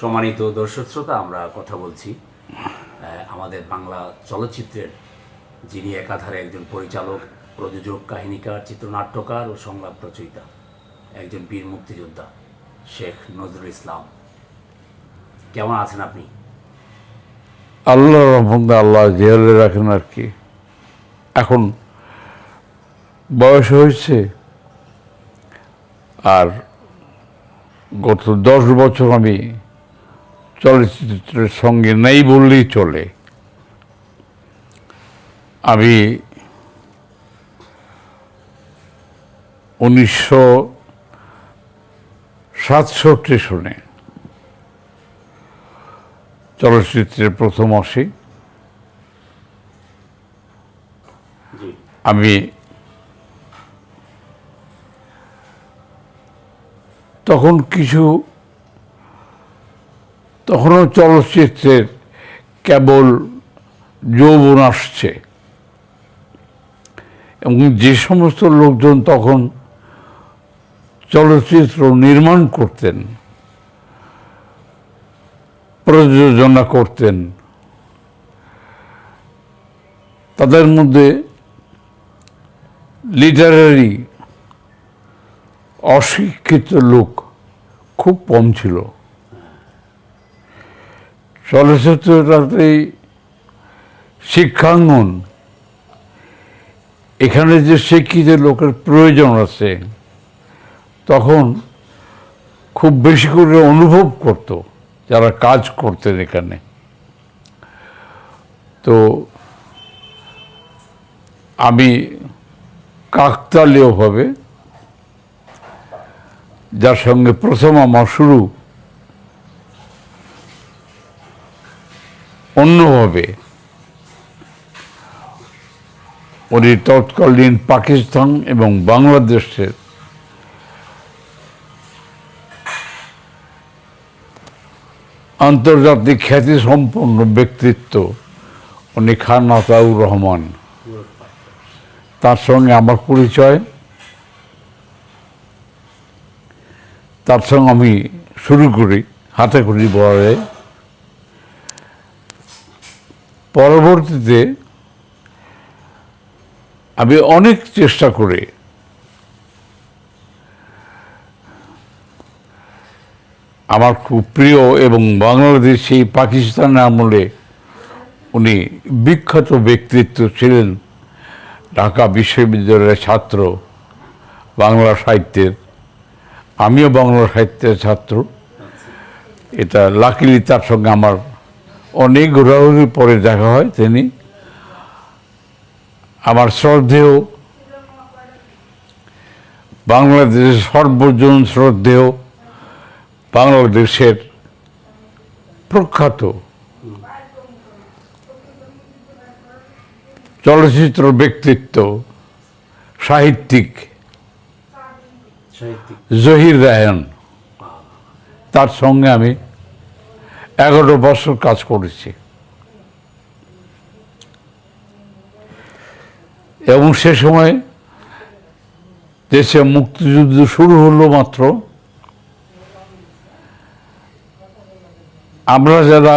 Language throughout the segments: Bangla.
সম্মানিত দর্শক শ্রোতা, আমরা কথা বলছি আমাদের বাংলা চলচ্চিত্রের, যিনি একাধারে একজন পরিচালক, প্রযোজক, কাহিনীকার, চিত্রনাট্যকার ও সংলাপ রচয়িতা, একজন বীর মুক্তিযোদ্ধা, শেখ নজরুল ইসলাম। কেমন আছেন আপনি? আল্লাহ রহমদে আল্লাহ জেলে রাখেন আর কি। এখন বয়স হয়েছে আর গত দশ বছর আমি চলচ্চিত্রের সঙ্গে নেই বললেই চলে। আমি উনিশশো সাতষট্টি সনে চলচ্চিত্রের প্রথম আসি আমি তখন কিছু তখনও চলচ্চিত্রের কেবল যৌবন আসছে। এবং যে সমস্ত লোকজন তখন চলচ্চিত্র নির্মাণ করতেন, প্রযোজনা করতেন, তাদের মধ্যে লিটারারি অশিক্ষিত লোক খুব কম ছিল। চলচ্চিত্রটাতেই শিক্ষাঙ্গন। এখানে যে শিক্ষিত লোকের প্রয়োজন আছে, তখন খুব বেশি করে অনুভব করত যারা কাজ করতেন এখানে। তো আমি কাকতালীয়ভাবে যার সঙ্গে প্রথম আমার শুরু অন্যভাবে। উনি তৎকালীন পাকিস্তান এবং বাংলাদেশের আন্তর্জাতিক খ্যাতিসম্পন্ন ব্যক্তিত্ব উনি খান আতাউর রহমান। তার সঙ্গে আমার পরিচয়। তার সঙ্গে আমি শুরু করি, হাতে করি বলারে পরবর্তীতে আমি অনেক চেষ্টা করে আমার খুব প্রিয় এবং বাংলাদেশ পাকিস্তান আমলে উনি বিখ্যাত ব্যক্তিত্ব ছিলেন, ঢাকা বিশ্ববিদ্যালয়ের ছাত্র, বাংলা সাহিত্যের। আমিও বাংলা সাহিত্যের ছাত্র। এটা লাকিলি তার সঙ্গে আমার অনেক ঘোরাঘুরি পরে দেখা হয় তিনি। আমার শ্রদ্ধেয় বাংলাদেশের সর্বজন শ্রদ্ধেয় বাংলাদেশের প্রখ্যাত চলচ্চিত্র ব্যক্তিত্ব সাহিত্যিক সাহিত্যিক। জহির রায়ন। তার সঙ্গে আমি এগারো বছর কাজ করেছি। এবং সে সময় দেশে মুক্তিযুদ্ধ শুরু হলো মাত্র। আমরা যারা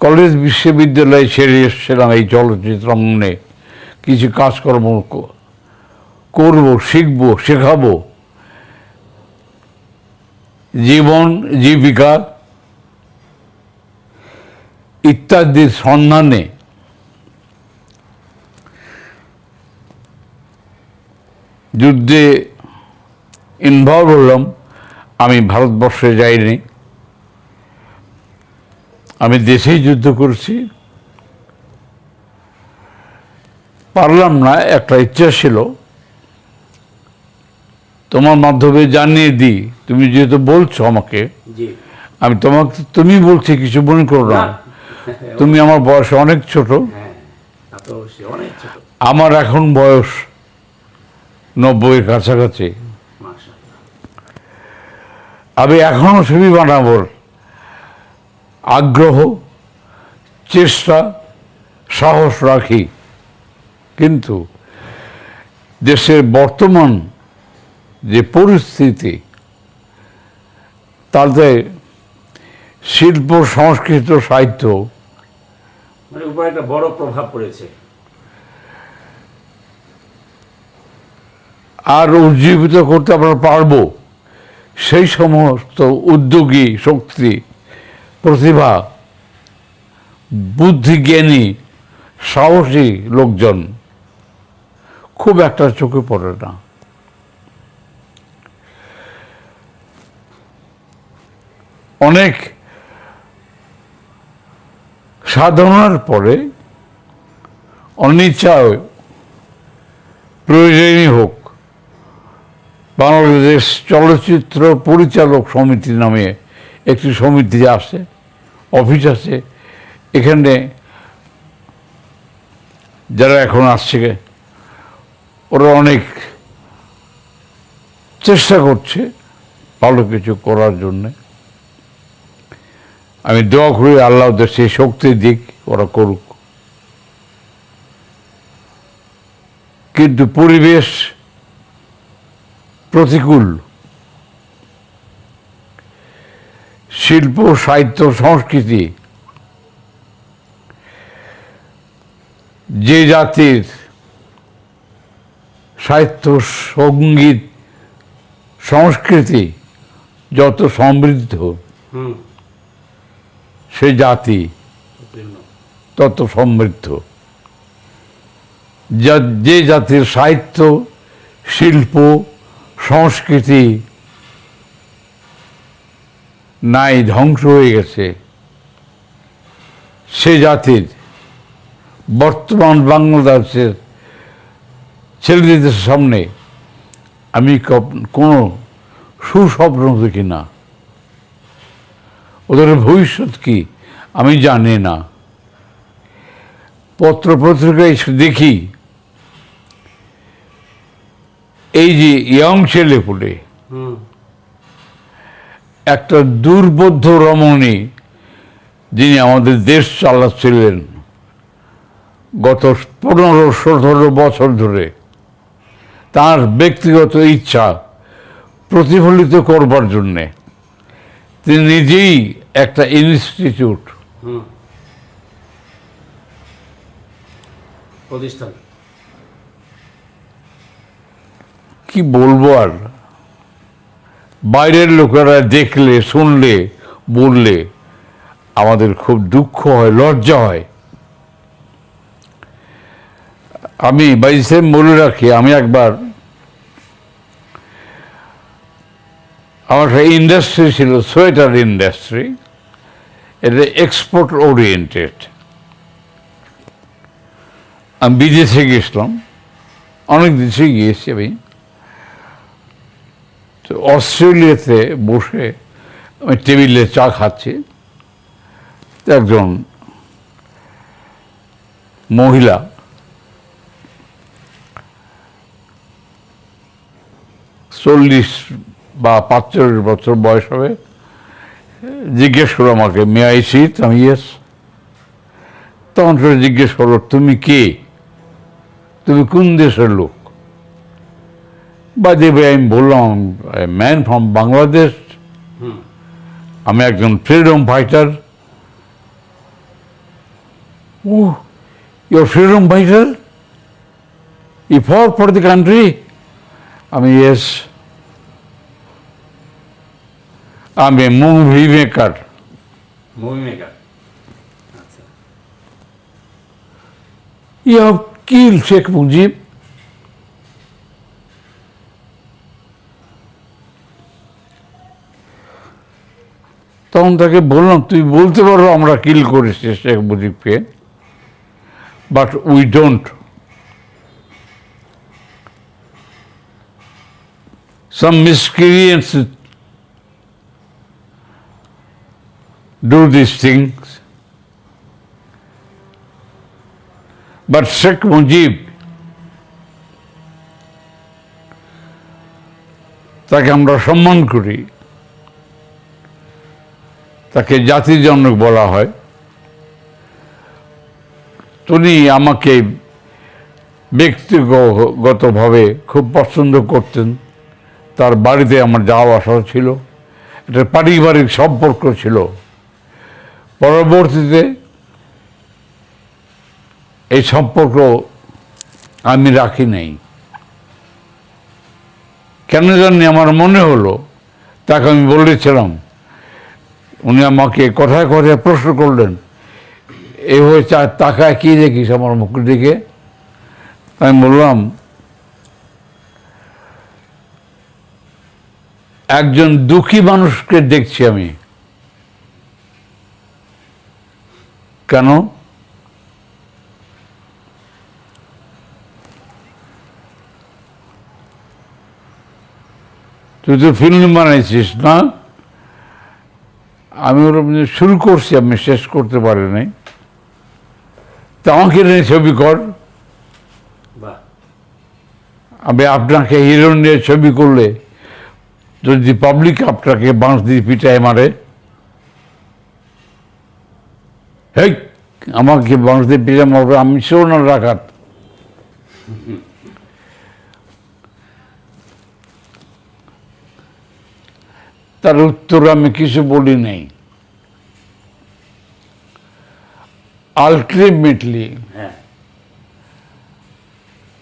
কলেজ বিশ্ববিদ্যালয়ে ছেড়ে এসেছিলাম এই চলচ্চিত্র অঙ্গনে, কিছু কাজকর্ম করব, শিখব, শেখাবো জীবন, জীবিকা ইত্যাদির সন্ধানে যুদ্ধে ইনভলভ হলাম। আমি ভারতবর্ষে যাইনি। আমি দেশেই যুদ্ধ করছি। পারলাম না, একটা ইচ্ছা ছিল। তোমার মাধ্যমে জানিয়ে দিই। তুমি যেহেতু বলছো আমাকে আমি তোমাকে তুমি বলছি কিছু মনে করো না। তুমি আমার বয়সে অনেক ছোট। হ্যাঁ অনেক ছোট। আমার এখন বয়স নব্বইয়ের কাছাকাছি। আমি এখনও ছবি বানাবোর আগ্রহ চেষ্টা সাহস রাখি। কিন্তু দেশের বর্তমান যে পরিস্থিতি তাতে শিল্প সংস্কৃত সাহিত্য মানে উপরে একটা বড় প্রভাব পড়েছে। আর উজ্জীবিত করতে আমরা পারব। সেই সমস্ত উদ্যোগী শক্তি প্রতিভা বুদ্ধিজ্ঞানী সাহসী লোকজন খুব একটা চোখে পড়ে না। অনেক সাধনার পরে অনিচ্ছায় প্রয়োজনই হোক বাংলাদেশ চলচ্চিত্র পরিচালক সমিতি নামে একটি সমিতি আছে, অফিস আছে। এখানে যারা এখন আসছে, ওরা অনেক চেষ্টা করছে ভালো কিছু করার জন্যে। আমি দোয়া করি আল্লাহ সেই শক্তি দিক ওরা করুক। কিন্তু পরিবেশ প্রতিকূল। শিল্প, সাহিত্য, সংস্কৃতি যে জাতির সাহিত্য, সংগীত, সংস্কৃতি যত সমৃদ্ধ সে জাতি। তত সমৃদ্ধ যা- যে জাতির সাহিত্য শিল্প সংস্কৃতি নাই ধ্বংস হয়ে গেছে সে জাতির বর্তমান বাংলাদেশের ছেলেদের সামনে আমি কোনো সুস্বপ্ন দেখি না ওদের ভবিষ্যৎ কি? আমি জানি না। পত্র পত্রিকায় দেখি এই যে ইয়ং ছেলে পুলে একটা দুর্বোধ্য রমণী যিনি আমাদের দেশ চালাচ্ছিলেন গত পনেরো সতেরো বছর ধরে তার ব্যক্তিগত ইচ্ছা প্রতিফলিত করবার জন্যে। তিনি নিজেই একটা ইনস্টিটিউট। প্রতিষ্ঠান। কি বলব আর? বাইরের লোকেরা দেখলে শুনলে বললে আমাদের খুব দুঃখ হয় লজ্জা হয়। আমি বাইসে বলে রাখি আমি একবার আমার একটা ইন্ডাস্ট্রি ছিল, সোয়েটার ইন্ডাস্ট্রি এটা এক্সপোর্ট ওরিয়েন্টেড আমি বিদেশে গেছিলাম অনেক দেশে গিয়েছি আমি। তো অস্ট্রেলিয়াতে বসে আমি টেবিলে চা খাচ্ছি। একজন মহিলা চল্লিশ বা পাঁচচল্লিশ বছর বয়স হবে জিজ্ঞেস করো আমাকে মে আই সি আমি ইয়েস তখন সে জিজ্ঞেস করো তুমি কে? তুমি কোন দেশের লোক? বা দেবে আমি বললাম ম্যান ফ্রম বাংলাদেশ আমি একজন freedom fighter O your freedom fighter E for for the country আমি ইয়েস আমি movie maker movie maker you have kill Sheikh Mujib? তখন তাকে বললাম তুই বলতে পারো আমরা কিল করেছি Sheikh মুজিবকে but we don't some miscreants do these things. But Sheikh Mujib, তাকে আমরা সম্মান করি। তাকে জাতির জনক বলা হয়। তিনি আমাকে ব্যক্তিগতভাবে খুব পছন্দ করতেন। তার বাড়িতে আমার যাওয়া আসা ছিল। এটা পারিবারিক সম্পর্ক ছিল। পরবর্তীতে এই সম্পর্ক আমি রাখি নাই। কেন জানি আমার মনে হলো, তাকে আমি বলেছিলাম, উনি আমাকে কথায় কথায় প্রশ্ন করলেন এইভাবে চা তাকায় কী দেখিস আমার মুখের দিকে? আমি বললাম, একজন দুঃখী মানুষকে দেখছি আমি। কেন? তুই তো ফিল্ম বানাইছিস না? আমি ওরকম যে শুরু করছি আমি শেষ করতে পারি নাই। তা আমাকে নিয়ে ছবি কর। আমি আপনাকে হিরো নিয়ে ছবি করলে যদি পাবলিক আপনাকে বাঁশ দিয়ে পিটায় মারে হেই আমাকে দিয়ে পিটায় মারবে আমি সোনার রাখাত তার উত্তর আমি কিছু বলি নাই। আলটিমেটলি হ্যাঁ।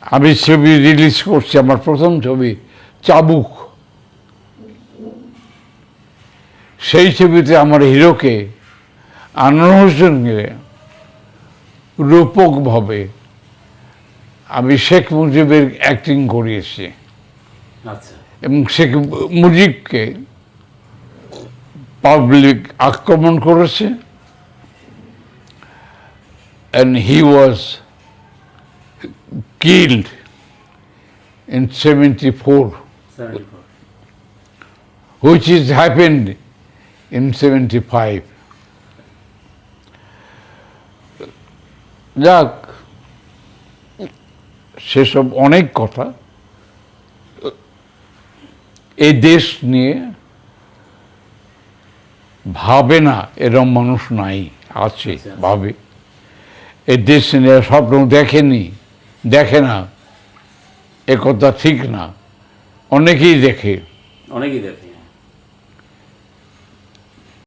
আমি ছবি রিলিজ করছি আমার প্রথম ছবি চাবুক। সেই ছবিতে আমার হিরোকে আনোয়ার হোসেনকে রূপকভাবে আমি শেখ মুজিবের অ্যাক্টিং করিয়েছি। আচ্ছা। এবং শেখ মুজিবকে পাবলিক আক্রমণ করেছে। And he was in 74 seventy four which is happened in 75 যাক সেসব অনেক কথা। এই দেশ নিয়ে ভাবে না এরম মানুষ নাই আছে আচ্ছা। ভাবে। এই দেশ নিয়ে স্বপ্ন দেখেনি দেখে না এ কথা ঠিক না অনেকেই দেখে। অনেকেই দেখে।